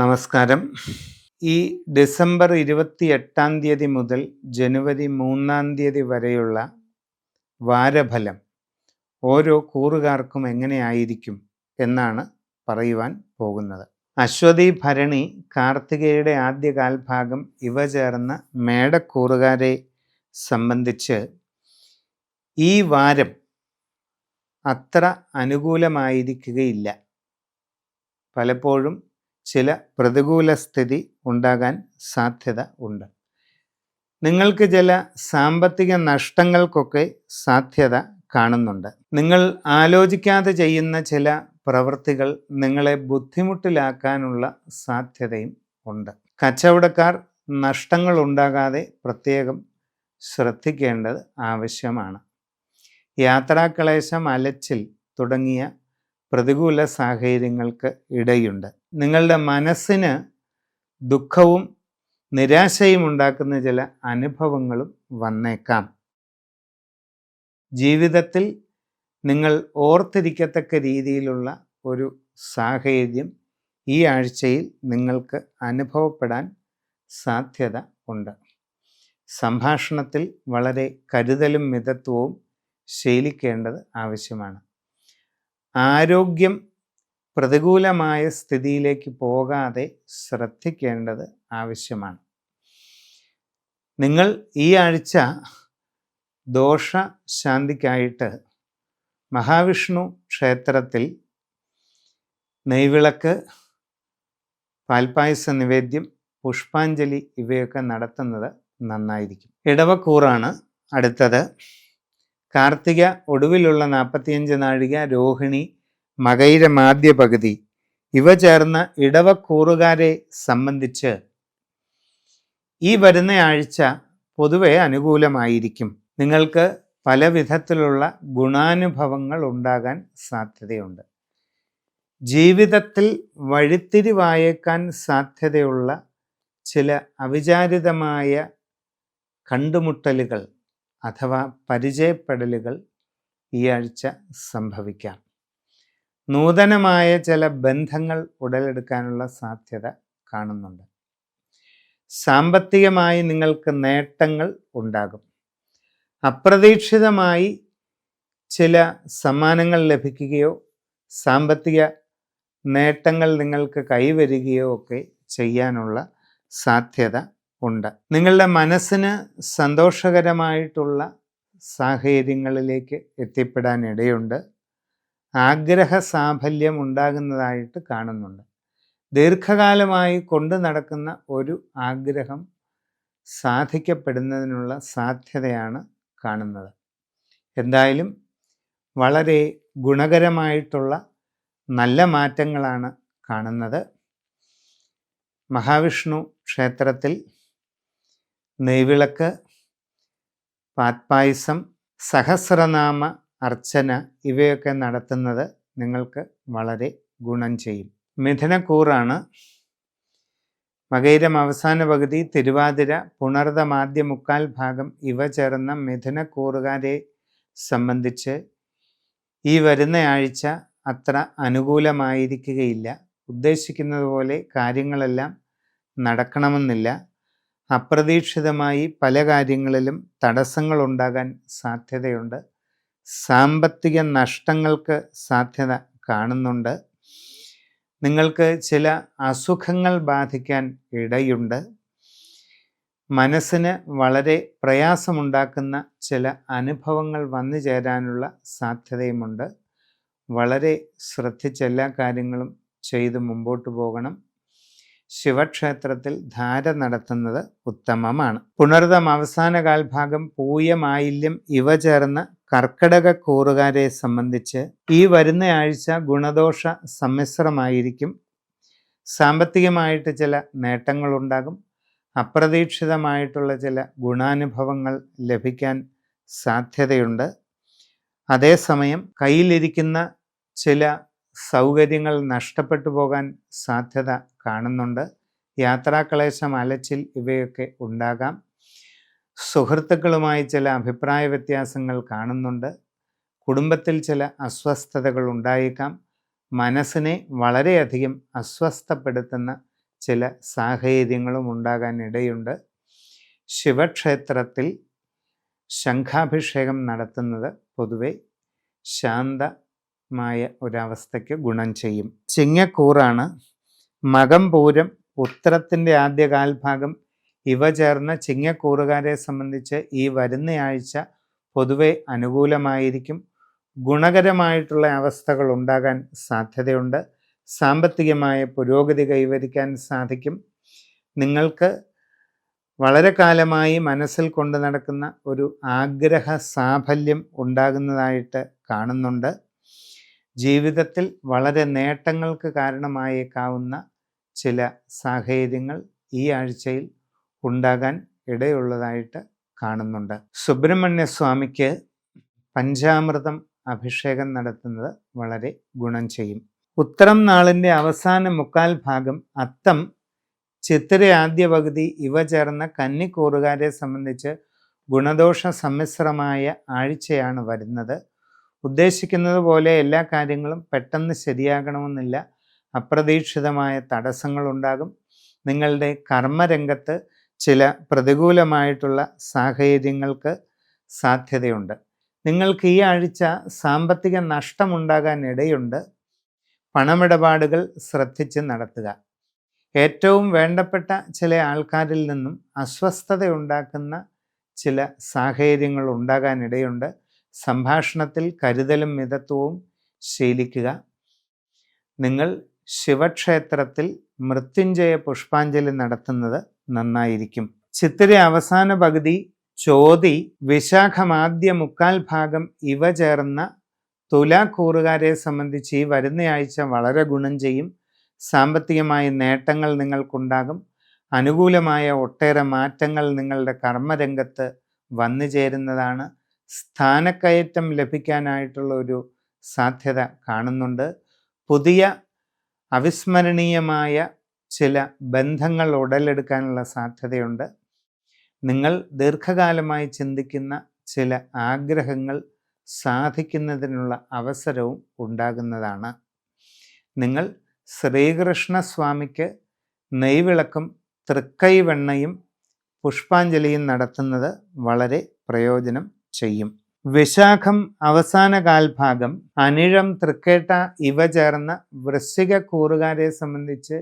നമസ്കാരം. ഈ ഡിസംബർ ഇരുപത്തി എട്ടാം തീയതി മുതൽ ജനുവരി മൂന്നാം തീയതി വരെയുള്ള വാരഫലം ഓരോ കൂറുകാർക്കും എങ്ങനെയായിരിക്കും എന്നാണ് പറയുവാൻ പോകുന്നത്. അശ്വതി ഭരണി കാർത്തികയുടെ ആദ്യ കാൽഭാഗം ഇവ ചേർന്ന മേടക്കൂറുകാരെ സംബന്ധിച്ച് ഈ വാരം അത്ര അനുകൂലമായിരിക്കുകയില്ല. പലപ്പോഴും ചില പ്രതികൂല സ്ഥിതി ഉണ്ടാകാൻ സാധ്യത ഉണ്ട്. നിങ്ങൾക്ക് ചില സാമ്പത്തിക നഷ്ടങ്ങൾക്കൊക്കെ സാധ്യത കാണുന്നുണ്ട്. നിങ്ങൾ ആലോചിക്കാതെ ചെയ്യുന്ന ചില പ്രവൃത്തികൾ നിങ്ങളെ ബുദ്ധിമുട്ടിലാക്കാനുള്ള സാധ്യതയും ഉണ്ട്. കച്ചവടക്കാർ നഷ്ടങ്ങൾ ഉണ്ടാകാതെ പ്രത്യേകം ശ്രദ്ധിക്കേണ്ടത് ആവശ്യമാണ്. യാത്രാക്ലേശം അലച്ചിൽ തുടങ്ങിയ പ്രതികൂല സാഹചര്യങ്ങൾക്ക് ഇടയുണ്ട്. നിങ്ങളുടെ മനസ്സിന് ദുഃഖവും നിരാശയും ഉണ്ടാക്കുന്ന ചില അനുഭവങ്ങളും വന്നേക്കാം. ജീവിതത്തിൽ നിങ്ങൾ ഓർത്തിരിക്കത്തക്ക രീതിയിലുള്ള ഒരു സാഹചര്യം ഈ ആഴ്ചയിൽ നിങ്ങൾക്ക് അനുഭവപ്പെടാൻ സാധ്യത ഉണ്ട്. സംഭാഷണത്തിൽ വളരെ കരുതലും മിതത്വവും ശീലിക്കേണ്ടത് ആവശ്യമാണ്. ആരോഗ്യം പ്രതികൂലമായ സ്ഥിതിയിലേക്ക് പോകാതെ ശ്രദ്ധിക്കേണ്ടത് ആവശ്യമാണ്. നിങ്ങൾ ഈ ആഴ്ച ദോഷ ശാന്തിക്കായിട്ട് മഹാവിഷ്ണു ക്ഷേത്രത്തിൽ നെയ്വിളക്ക് പാൽപ്പായസ നിവേദ്യം പുഷ്പാഞ്ജലി ഇവയൊക്കെ നടത്തുന്നത് നന്നായിരിക്കും. ഇടവക്കൂറാണ് അടുത്തത്. കാർത്തിക ഒടുവിലുള്ള നാൽപ്പത്തിയഞ്ച് നാഴിക രോഹിണി മകൈരമാദ്യ പകുതി. ഇവ ചേർന്ന ഇടവക്കൂറുകാരെ സംബന്ധിച്ച് ഈ വരുന്ന ആഴ്ച പൊതുവെ അനുകൂലമായിരിക്കും. നിങ്ങൾക്ക് പല വിധത്തിലുള്ള ഗുണാനുഭവങ്ങൾ ഉണ്ടാകാൻ സാധ്യതയുണ്ട്. ജീവിതത്തിൽ വഴിത്തിരിവായേക്കാൻ സാധ്യതയുള്ള ചില അവിചാരിതമായ കണ്ടുമുട്ടലുകൾ അഥവാ പരിചയപ്പെടലുകൾ ഈ ആഴ്ച സംഭവിക്കാം. നൂതനമായ ചില ബന്ധങ്ങൾ ഉടലെടുക്കാനുള്ള സാധ്യത കാണുന്നുണ്ട്. സാമ്പത്തികമായി നിങ്ങൾക്ക് നേട്ടങ്ങൾ ഉണ്ടാകും. അപ്രതീക്ഷിതമായി ചില സമ്മാനങ്ങൾ ലഭിക്കുകയോ സാമ്പത്തിക നേട്ടങ്ങൾ നിങ്ങൾക്ക് കൈവരികയോ ഒക്കെ ചെയ്യാനുള്ള സാധ്യത ഉണ്ട്. നിങ്ങളുടെ മനസ്സിന് സന്തോഷകരമായിട്ടുള്ള സാഹചര്യങ്ങളിലേക്ക് എത്തിപ്പെടാൻ ഇടയുണ്ട്. ആഗ്രഹ സാഫല്യം ഉണ്ടാകുന്നതായിട്ട് കാണുന്നുണ്ട്. ദീർഘകാലമായി കൊണ്ടു നടക്കുന്ന ഒരു ആഗ്രഹം സാധിക്കപ്പെടുന്നതിനുള്ള സാധ്യതയാണ് കാണുന്നത്. എന്തായാലും വളരെ ഗുണകരമായിട്ടുള്ള നല്ല മാറ്റങ്ങളാണ് കാണുന്നത്. മഹാവിഷ്ണു ക്ഷേത്രത്തിൽ നെയ്വിളക്ക് പാത്പായസം സഹസ്രനാമ അർച്ചന ഇവയൊക്കെ നടത്തുന്നത് നിങ്ങൾക്ക് വളരെ ഗുണം ചെയ്യും. മിഥുനക്കൂറാണ്. മകൈരം അവസാന പകുതി തിരുവാതിര പുണർതമാദ്യ മുക്കാൽ ഭാഗം ഇവ ചേർന്ന മിഥുനക്കൂറുകാരെ സംബന്ധിച്ച് ഈ വരുന്ന ആഴ്ച അത്ര അനുകൂലമായിരിക്കുകയില്ല. ഉദ്ദേശിക്കുന്നത് പോലെ കാര്യങ്ങളെല്ലാം നടക്കണമെന്നില്ല. അപ്രതീക്ഷിതമായി പല കാര്യങ്ങളിലും തടസ്സങ്ങൾ ഉണ്ടാകാൻ സാധ്യതയുണ്ട്. സാമ്പത്തിക നഷ്ടങ്ങൾക്ക് സാധ്യത കാണുന്നുണ്ട്. നിങ്ങൾക്ക് ചില അസുഖങ്ങൾ ബാധിക്കാൻ ഇടയുണ്ട്. മനസ്സിന് വളരെ പ്രയാസമുണ്ടാക്കുന്ന ചില അനുഭവങ്ങൾ വന്നു ചേരാനുള്ള സാധ്യതയുമുണ്ട്. വളരെ ശ്രദ്ധിച്ച് എല്ലാ കാര്യങ്ങളും ചെയ്ത് മുമ്പോട്ട് പോകണം. ശിവക്ഷേത്രത്തിൽ ധാര നടത്തുന്നത് ഉത്തമമാണ്. പുണർതം അവസാന കാൽഭാഗം പൂയമായില്യം ഇവ ചേർന്ന കർക്കിടക കൂറുകാരെ സംബന്ധിച്ച് ഈ വരുന്ന ആഴ്ച ഗുണദോഷ സമ്മിശ്രമായിരിക്കും. സാമ്പത്തികമായിട്ട് ചില നേട്ടങ്ങളുണ്ടാകും. അപ്രതീക്ഷിതമായിട്ടുള്ള ചില ഗുണാനുഭവങ്ങൾ ലഭിക്കാൻ സാധ്യതയുണ്ട്. അതേസമയം കയ്യിലിരിക്കുന്ന ചില സൗകര്യങ്ങൾ നഷ്ടപ്പെട്ടു പോകാൻ സാധ്യത കാണുന്നുണ്ട്. യാത്രാക്ലേശം അലച്ചിൽ ഇവയൊക്കെ ഉണ്ടാകാം. സുഹൃത്തുക്കളുമായി ചില അഭിപ്രായ വ്യത്യാസങ്ങൾ കാണുന്നുണ്ട്. കുടുംബത്തിൽ ചില അസ്വസ്ഥതകൾ ഉണ്ടായേക്കാം. മനസ്സിനെ വളരെയധികം അസ്വസ്ഥപ്പെടുത്തുന്ന ചില സാഹചര്യങ്ങളും ഉണ്ടാകാൻ ഇടയുണ്ട്. ശിവക്ഷേത്രത്തിൽ ശംഖാഭിഷേകം നടത്തുന്നത് പൊതുവെ ശാന്തമായ ഒരവസ്ഥയ്ക്ക് ഗുണം ചെയ്യും. ചിങ്ങക്കൂറാണ് മകം പൂരം ഉത്തരത്തിന്റെ ആദ്യ കാൽഭാഗം ഇവ ചേർന്ന ചിങ്ങക്കൂറുകാരെ സംബന്ധിച്ച് ഈ വരുന്നയാഴ്ച പൊതുവെ അനുകൂലമായിരിക്കും. ഗുണകരമായിട്ടുള്ള അവസ്ഥകൾ ഉണ്ടാകാൻ സാധ്യതയുണ്ട്. സാമ്പത്തികമായ പുരോഗതി കൈവരിക്കാൻ സാധിക്കും. നിങ്ങൾക്ക് വളരെ കാലമായി മനസ്സിൽ കൊണ്ടു നടക്കുന്ന ഒരു ആഗ്രഹ സാഫല്യം ഉണ്ടാകുന്നതായിട്ട് കാണുന്നുണ്ട്. ജീവിതത്തിൽ വളരെ നേട്ടങ്ങൾക്ക് കാരണമായേക്കാവുന്ന ചില സാഹചര്യങ്ങൾ ഈ ആഴ്ചയിൽ ഉണ്ടാകാൻ ഇടയുള്ളതായിട്ട് കാണുന്നുണ്ട്. സുബ്രഹ്മണ്യ സ്വാമിക്ക് പഞ്ചാമൃതം അഭിഷേകം നടത്തുന്നത് വളരെ ഗുണം ചെയ്യും. ഉത്തരം നാളിന്റെ അവസാന മുക്കാൽ ഭാഗം അത്തം ചിത്തിര ആദ്യ പകുതി ഇവ ചേർന്ന കന്നിക്കൂറുകാരെ സംബന്ധിച്ച് ഗുണദോഷ സമ്മിശ്രമായ ആഴ്ചയാണ് വരുന്നത്. ഉദ്ദേശിക്കുന്നത് പോലെ എല്ലാ കാര്യങ്ങളും പെട്ടെന്ന് ശരിയാകണമെന്നില്ല. അപ്രതീക്ഷിതമായ തടസ്സങ്ങളുണ്ടാകും. നിങ്ങളുടെ കർമ്മരംഗത്ത് ചില പ്രതികൂലമായിട്ടുള്ള സാഹചര്യങ്ങൾക്ക് സാധ്യതയുണ്ട്. നിങ്ങൾക്ക് ഈ ആഴ്ച സാമ്പത്തിക നഷ്ടമുണ്ടാകാൻ ഇടയുണ്ട്. പണമിടപാടുകൾ ശ്രദ്ധിച്ച് നടത്തുക. ഏറ്റവും വേണ്ടപ്പെട്ട ചില ആൾക്കാരിൽ നിന്നും അസ്വസ്ഥതയുണ്ടാക്കുന്ന ചില സാഹചര്യങ്ങൾ ഉണ്ടാകാനിടയുണ്ട് സംഭാഷണത്തിൽ കരുതലും മിതത്വവും ശീലിക്കുക. നിങ്ങൾ ശിവക്ഷേത്രത്തിൽ മൃത്യുഞ്ജയ പുഷ്പാഞ്ജലി നടത്തുന്നത് നന്നായിരിക്കും. ചിത്തിര അവസാന പകുതി ചോതി വിശാഖമാദ്യ മുക്കാൽ ഭാഗം ഇവ ചേർന്ന തുലാക്കൂറുകാരെ സംബന്ധിച്ച് ഈ വരുന്നയാഴ്ച വളരെ ഗുണം ചെയ്യും. സാമ്പത്തികമായ നേട്ടങ്ങൾ നിങ്ങൾക്കുണ്ടാകും. അനുകൂലമായ ഒട്ടേറെ മാറ്റങ്ങൾ നിങ്ങളുടെ കർമ്മരംഗത്ത് വന്നു ചേരുന്നതാണ് സ്ഥാനക്കയറ്റം ലഭിക്കാനായിട്ടുള്ള ഒരു സാധ്യത കാണുന്നുണ്ട്. പുതിയ അവിസ്മരണീയമായ ചില ബന്ധങ്ങൾ ഉടലെടുക്കാനുള്ള സാധ്യതയുണ്ട്. നിങ്ങൾ ദീർഘകാലമായി ചിന്തിക്കുന്ന ചില ആഗ്രഹങ്ങൾ സാധിക്കുന്നതിനുള്ള അവസരവും ഉണ്ടാകുന്നതാണ്. നിങ്ങൾ ശ്രീകൃഷ്ണസ്വാമിക്ക് നെയ്വിളക്കും തൃക്കൈവെണ്ണയും പുഷ്പാഞ്ജലിയും നടത്തുന്നത് വളരെ പ്രയോജനം ചെയ്യും. വിശാഖം അവസാന കാൽഭാഗം അനിഴം തൃക്കേട്ട ഇവ ചേർന്ന വൃശ്ചിക കൂറുകാരെ സംബന്ധിച്ച്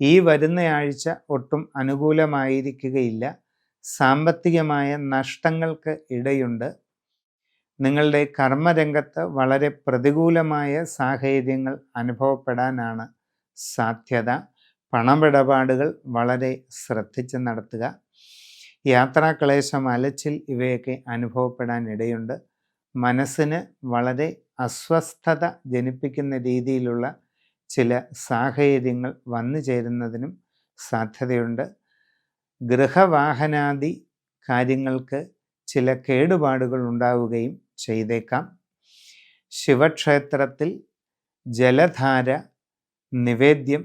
ഈ വരുന്നയാഴ്ച ഒട്ടും അനുകൂലമായിരിക്കുകയില്ല. സാമ്പത്തികമായ നഷ്ടങ്ങൾക്ക് ഇടയുണ്ട്. നിങ്ങളുടെ കർമ്മരംഗത്ത് വളരെ പ്രതികൂലമായ സാഹചര്യങ്ങൾ അനുഭവപ്പെടാനാണ് സാധ്യത. പണമിടപാടുകൾ വളരെ ശ്രദ്ധിച്ച് നടത്തുക. യാത്രാക്ലേശം അലച്ചിൽ ഇവയൊക്കെ അനുഭവപ്പെടാൻ ഇടയുണ്ട് മനസ്സിന് വളരെ അസ്വസ്ഥത ജനിപ്പിക്കുന്ന രീതിയിലുള്ള ചില സാഹചര്യങ്ങൾ വന്നു ചേരുന്നതിനും സാധ്യതയുണ്ട്. ഗൃഹവാഹനാദി കാര്യങ്ങൾക്ക് ചില കേടുപാടുകൾ ഉണ്ടാവുകയും ചെയ്തേക്കാം. ശിവക്ഷേത്രത്തിൽ ജലധാര നിവേദ്യം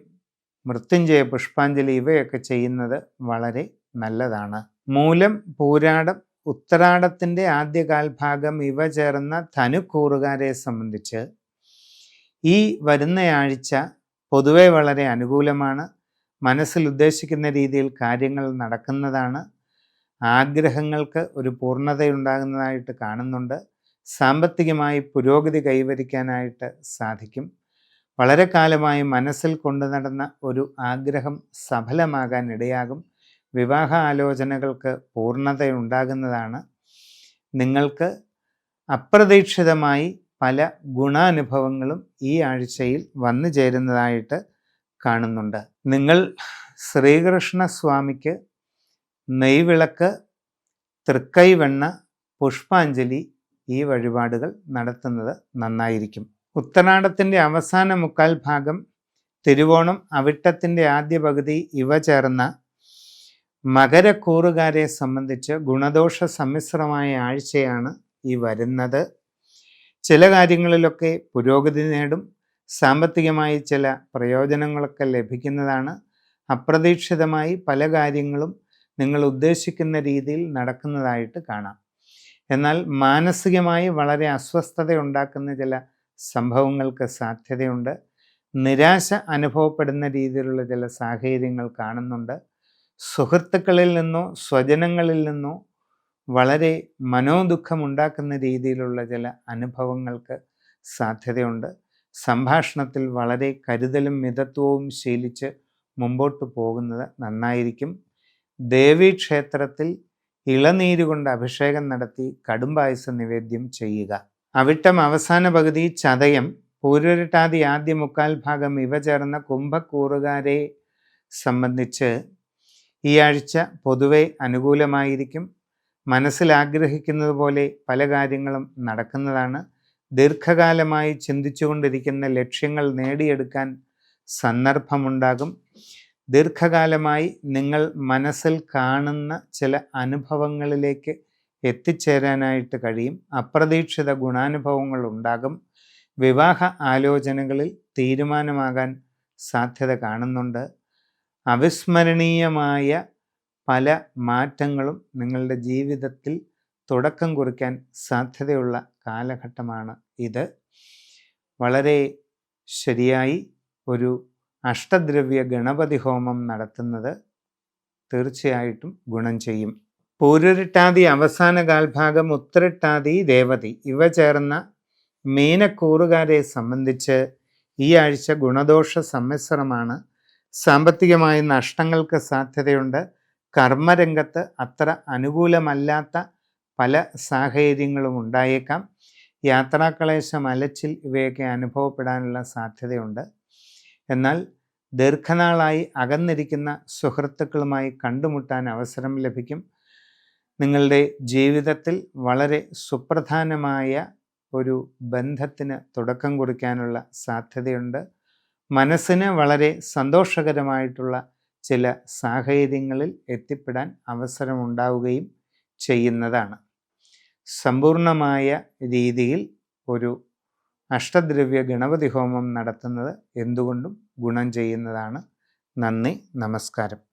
മൃത്യുഞ്ജയ പുഷ്പാഞ്ജലി ഇവയൊക്കെ ചെയ്യുന്നത് വളരെ നല്ലതാണ്. മൂലം പൂരാടം ഉത്തരാടത്തിന്റെ ആദ്യ കാൽഭാഗം ഇവ ചേർന്ന ധനുക്കൂറുകാരെ സംബന്ധിച്ച് ഈ വരുന്നയാഴ്ച പൊതുവെ വളരെ അനുകൂലമാണ്. മനസ്സിൽ ഉദ്ദേശിക്കുന്ന രീതിയിൽ കാര്യങ്ങൾ നടക്കുന്നതാണ്. ആഗ്രഹങ്ങൾക്ക് ഒരു പൂർണതയുണ്ടാകുന്നതായിട്ട് കാണുന്നുണ്ട്. സാമ്പത്തികമായി പുരോഗതി കൈവരിക്കാനായിട്ട് സാധിക്കും. വളരെ കാലമായി മനസ്സിൽ കൊണ്ടു നടന്ന ഒരു ആഗ്രഹം സഫലമാകാൻ ഇടയാകും. വിവാഹ ആലോചനകൾക്ക് പൂർണതയുണ്ടാകുന്നതാണ്. നിങ്ങൾക്ക് അപ്രതീക്ഷിതമായി പല ഗുണാനുഭവങ്ങളും ഈ ആഴ്ചയിൽ വന്നു ചേരുന്നതായിട്ട് കാണുന്നുണ്ട്. നിങ്ങൾ ശ്രീകൃഷ്ണ സ്വാമിക്ക് നെയ്വിളക്ക് തൃക്കൈവെണ്ണ പുഷ്പാഞ്ജലി ഈ വഴിപാടുകൾ നടത്തുന്നത് നന്നായിരിക്കും. ഉത്തരാടത്തിന്റെ അവസാന മുക്കാൽ ഭാഗം തിരുവോണം അവിട്ടത്തിന്റെ ആദ്യ പകുതി ഇവ ചേർന്ന മകരക്കൂറുകാരെ സംബന്ധിച്ച് ഗുണദോഷ സമ്മിശ്രമായ ആഴ്ചയാണ് ഈ വരുന്നത്. ചില കാര്യങ്ങളിലൊക്കെ പുരോഗതി നേടും. സാമ്പത്തികമായി ചില പ്രയോജനങ്ങളൊക്കെ ലഭിക്കുന്നതാണ്. അപ്രതീക്ഷിതമായി പല കാര്യങ്ങളും നിങ്ങൾ ഉദ്ദേശിക്കുന്ന രീതിയിൽ നടക്കുന്നതായിട്ട് കാണാം. എന്നാൽ മാനസികമായി വളരെ അസ്വസ്ഥത ഉണ്ടാക്കുന്ന ചില സംഭവങ്ങൾക്ക് സാധ്യതയുണ്ട്. നിരാശ അനുഭവപ്പെടുന്ന രീതിയിലുള്ള ചില സാഹചര്യങ്ങൾ കാണുന്നുണ്ട്. സുഹൃത്തുക്കളിൽ നിന്നോ സ്വജനങ്ങളിൽ നിന്നോ വളരെ മനോദുഃഖമുണ്ടാക്കുന്ന രീതിയിലുള്ള ചില അനുഭവങ്ങൾക്ക് സാധ്യതയുണ്ട്. സംഭാഷണത്തിൽ വളരെ കരുതലും മിതത്വവും ശീലിച്ച് മുമ്പോട്ട് പോകുന്നത് നന്നായിരിക്കും. ദേവീക്ഷേത്രത്തിൽ ഇളനീര് കൊണ്ട് അഭിഷേകം നടത്തി കടുംപായസ നിവേദ്യം ചെയ്യുക. അവിട്ടം അവസാന പകുതി ചതയം പൂരുരട്ടാതി ആദ്യ മുക്കാൽ ഭാഗം ഇവ ചേർന്ന കുംഭക്കൂറുകാരെ സംബന്ധിച്ച് ഈ ആഴ്ച പൊതുവെ അനുകൂലമായിരിക്കും. മനസ്സിൽ ആഗ്രഹിക്കുന്നത് പോലെ പല കാര്യങ്ങളും നടക്കുന്നതാണ്. ദീർഘകാലമായി ചിന്തിച്ചുകൊണ്ടിരിക്കുന്ന ലക്ഷ്യങ്ങൾ നേടിയെടുക്കാൻ സന്ദർഭമുണ്ടാകും. ദീർഘകാലമായി നിങ്ങൾ മനസ്സിൽ കാണുന്ന ചില അനുഭവങ്ങളിലേക്ക് എത്തിച്ചേരാനായിട്ട് കഴിയും. അപ്രതീക്ഷിത ഗുണാനുഭവങ്ങൾ ഉണ്ടാകും. വിവാഹ ആലോചനകളിൽ തീരുമാനമാകാൻ സാധ്യത കാണുന്നുണ്ട്. അവിസ്മരണീയമായ പല മാറ്റങ്ങളും നിങ്ങളുടെ ജീവിതത്തിൽ തുടക്കം കുറിക്കാൻ സാധ്യതയുള്ള കാലഘട്ടമാണ് ഇത്. വളരെ ശരിയായി ഒരു അഷ്ടദ്രവ്യ ഗണപതി ഹോമം നടത്തുന്നത് തീർച്ചയായിട്ടും ഗുണം ചെയ്യും. പൂരുരുട്ടാതി അവസാന കാൽഭാഗം ഉത്തരട്ടാതി ദേവതി ഇവ ചേർന്ന മീനക്കൂറുകാരെ സംബന്ധിച്ച് ഈ ആഴ്ച ഗുണദോഷ സമ്മിശ്രമാണ് സാമ്പത്തികമായ നഷ്ടങ്ങൾക്ക് സാധ്യതയുണ്ട്. കർമ്മരംഗത്ത് അത്ര അനുകൂലമല്ലാത്ത പല സാഹചര്യങ്ങളും ഉണ്ടായേക്കാം. യാത്രാക്ലേശം അലച്ചിൽ ഇവയൊക്കെ അനുഭവപ്പെടാനുള്ള സാധ്യതയുണ്ട്. എന്നാൽ ദീർഘനാളായി അകന്നിരിക്കുന്ന സുഹൃത്തുക്കളുമായി കണ്ടുമുട്ടാൻ അവസരം ലഭിക്കും. നിങ്ങളുടെ ജീവിതത്തിൽ വളരെ സുപ്രധാനമായ ഒരു ബന്ധത്തിന് തുടക്കം കുറിക്കാനുള്ള സാധ്യതയുണ്ട്. മനസ്സിന് വളരെ സന്തോഷകരമായിട്ടുള്ള ചില സാഹചര്യങ്ങളിൽ എത്തിപ്പെടാൻ അവസരമുണ്ടാവുകയും ചെയ്യുന്നതാണ്. സമ്പൂർണമായ രീതിയിൽ ഒരു അഷ്ടദ്രവ്യ ഗണപതി ഹോമം നടത്തുന്നത് എന്തുകൊണ്ടും ഗുണം ചെയ്യുന്നതാണ്. നന്ദി നമസ്കാരം.